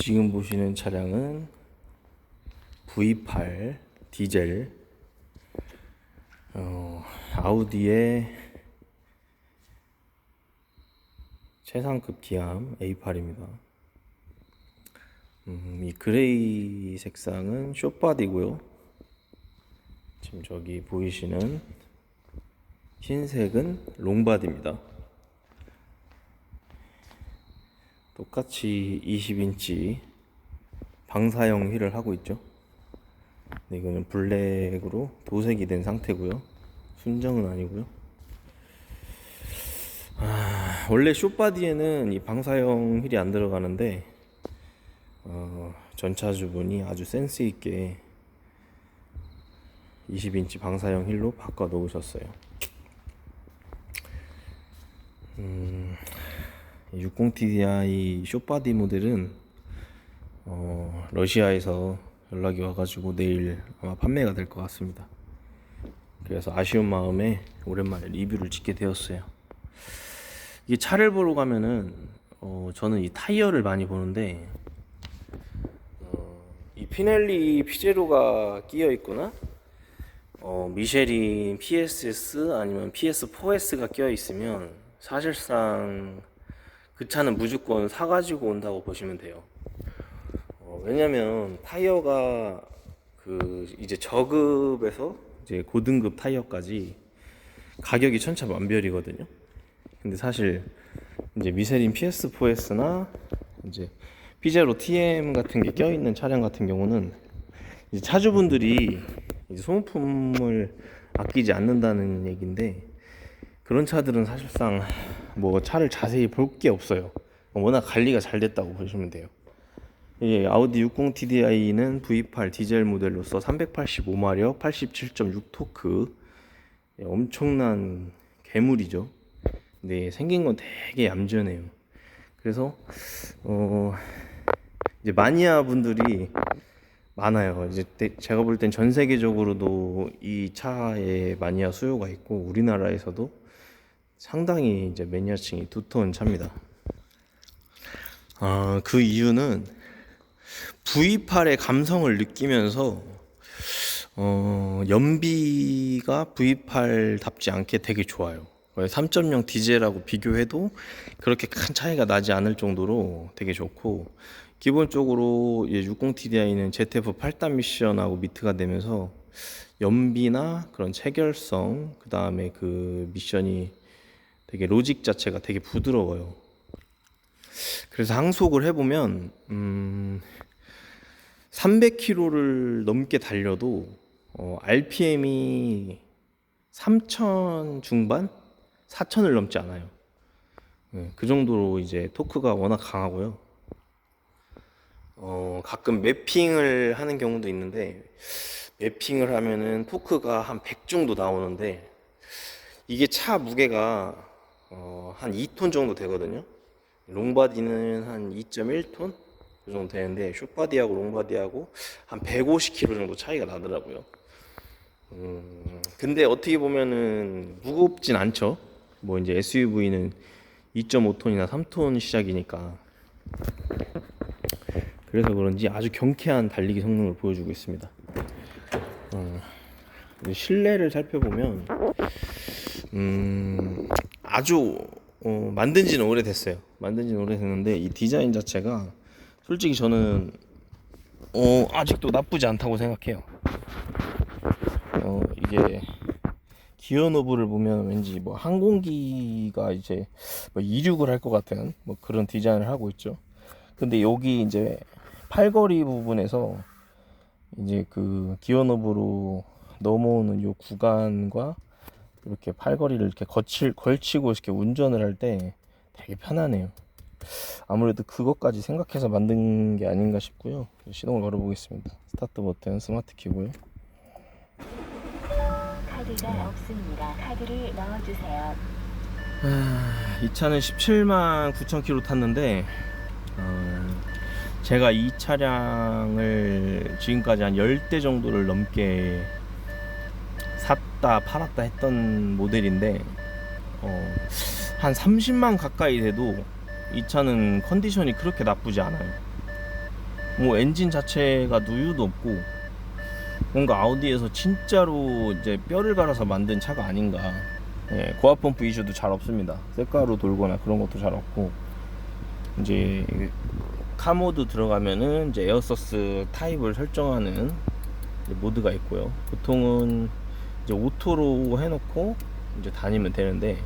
지금 보시는 차량은 V8 디젤 어, 아우디의 최상급 기함 A8입니다. 음, 이 그레이 색상은 숏바디고요. 지금 저기 보이시는 흰색은 롱바디입니다. 똑같이 20인치 방사형 휠을 하고 있죠. 네, 이거는 블랙으로 도색이 된 상태고요. 순정은 아니고요. 아, 원래 숏바디에는 이 방사형 휠이 안 들어가는데 어, 전차주분이 아주 센스 있게 20인치 방사형 휠로 바꿔 놓으셨어요. 음, 60TDI 숏바디 모델은 어, 러시아에서 연락이 와가지고 내일 아마 판매가 될 것 같습니다. 그래서 아쉬운 마음에 오랜만에 리뷰를 찍게 되었어요. 이게 차를 보러 가면은 어, 저는 이 타이어를 많이 보는데 어, 이 피넬리 피제로가 끼어 있거나 어, 미쉐린 PSS 아니면 PS4S가 끼어 있으면 사실상 그 차는 무조건 사가지고 온다고 보시면 돼요. 어, 왜냐면 타이어가 그 이제 저급에서 이제 고등급 타이어까지 가격이 천차만별이거든요. 근데 사실 이제 미쉐린 PS4S나 이제 피제로 TM 같은 게 껴있는 차량 같은 경우는 이제 차주분들이 이제 소모품을 아끼지 않는다는 얘기인데 그런 차들은 사실상 뭐 차를 자세히 볼 게 없어요. 워낙 관리가 잘 됐다고 보시면 돼요. 이 아우디 60 TDI는 V8 디젤 모델로서 385마력, 87.6 토크, 예, 엄청난 괴물이죠. 네, 생긴 건 되게 얌전해요. 그래서 어 이제 마니아 분들이 많아요. 이제 때- 제가 볼 땐 전 세계적으로도 이 차에 마니아 수요가 있고 우리나라에서도 상당히 이제 매니아층이 두터운 차입니다. 아, 그 이유는 V8의 감성을 느끼면서 어, 연비가 V8답지 않게 되게 좋아요. 3.0 디젤하고 비교해도 그렇게 큰 차이가 나지 않을 정도로 되게 좋고 기본적으로 60 TDI는 ZF 8단 미션하고 미트가 되면서 연비나 그런 체결성 그 다음에 그 미션이 되게 로직 자체가 되게 부드러워요. 그래서 항속을 해보면 음, 300km를 넘게 달려도 어, RPM이 3,000 중반, 4,000을 넘지 않아요. 네, 그 정도로 이제 토크가 워낙 강하고요. 어, 가끔 매핑을 하는 경우도 있는데 매핑을 하면은 토크가 한 100 정도 나오는데 이게 차 무게가 어, 한 2톤 정도 되거든요. 롱바디는 한 2.1톤 그 정도 되는데 숏바디하고 롱바디하고 한 150kg 정도 차이가 나더라고요. 음, 근데 어떻게 보면은 무겁진 않죠. 뭐 이제 SUV는 2.5톤이나 3톤 시작이니까. 그래서 그런지 아주 경쾌한 달리기 성능을 보여주고 있습니다. 어, 실내를 살펴보면 음, 아주 어, 만든 지는 오래됐어요. 만든 지는 오래됐는데 이 디자인 자체가 솔직히 저는 어, 아직도 나쁘지 않다고 생각해요. 어, 이게 기어 노브를 보면 왠지 뭐 항공기가 이제 뭐 이륙을 할 것 같은 뭐 그런 디자인을 하고 있죠. 근데 여기 이제 팔걸이 부분에서 이제 그 기어 노브로 넘어오는 요 구간과 이렇게 팔걸이를 이렇게 거칠 걸치고 이렇게 운전을 할 때 되게 편하네요. 아무래도 그것까지 생각해서 만든 게 아닌가 싶고요. 시동을 걸어보겠습니다. 스타트 버튼 스마트 키고요. 카드가 없습니다. 카드를 넣어주세요. 아, 이 차는 17만 9천 킬로 탔는데 어, 제가 이 차량을 지금까지 한 10대 정도를 넘게 샀다 팔았다 했던 모델인데 어, 한 30만 가까이 돼도 이 차는 컨디션이 그렇게 나쁘지 않아요. 뭐 엔진 자체가 누유도 없고 뭔가 아우디에서 진짜로 이제 뼈를 갈아서 만든 차가 아닌가. 예, 고압 펌프 이슈도 잘 없습니다. 색가로 돌거나 그런 것도 잘 없고 이제 카 모드 들어가면은 이제 에어서스 타입을 설정하는 모드가 있고요. 보통은 이제 오토로 해놓고 이제 다니면 되는데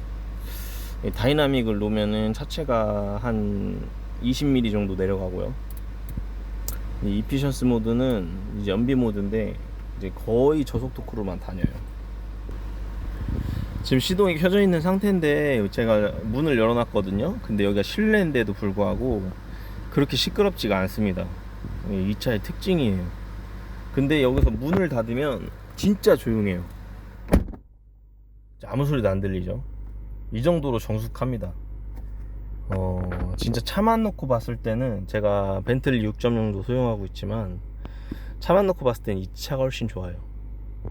이 다이나믹을 놓으면은 차체가 한 20mm 정도 내려가고요. 이 이피션스 모드는 이제 연비 모드인데 이제 거의 저속 토크로만 다녀요. 지금 시동이 켜져 있는 상태인데 제가 문을 열어놨거든요. 근데 여기가 실내인데도 불구하고 그렇게 시끄럽지가 않습니다. 이 차의 특징이에요. 근데 여기서 문을 닫으면 진짜 조용해요. 아무 소리도 안 들리죠. 이 정도로 정숙합니다. 어, 진짜 차만 놓고 봤을 때는 제가 벤틀리 6.0도 소용하고 있지만 차만 놓고 봤을 때는 이 차가 훨씬 좋아요.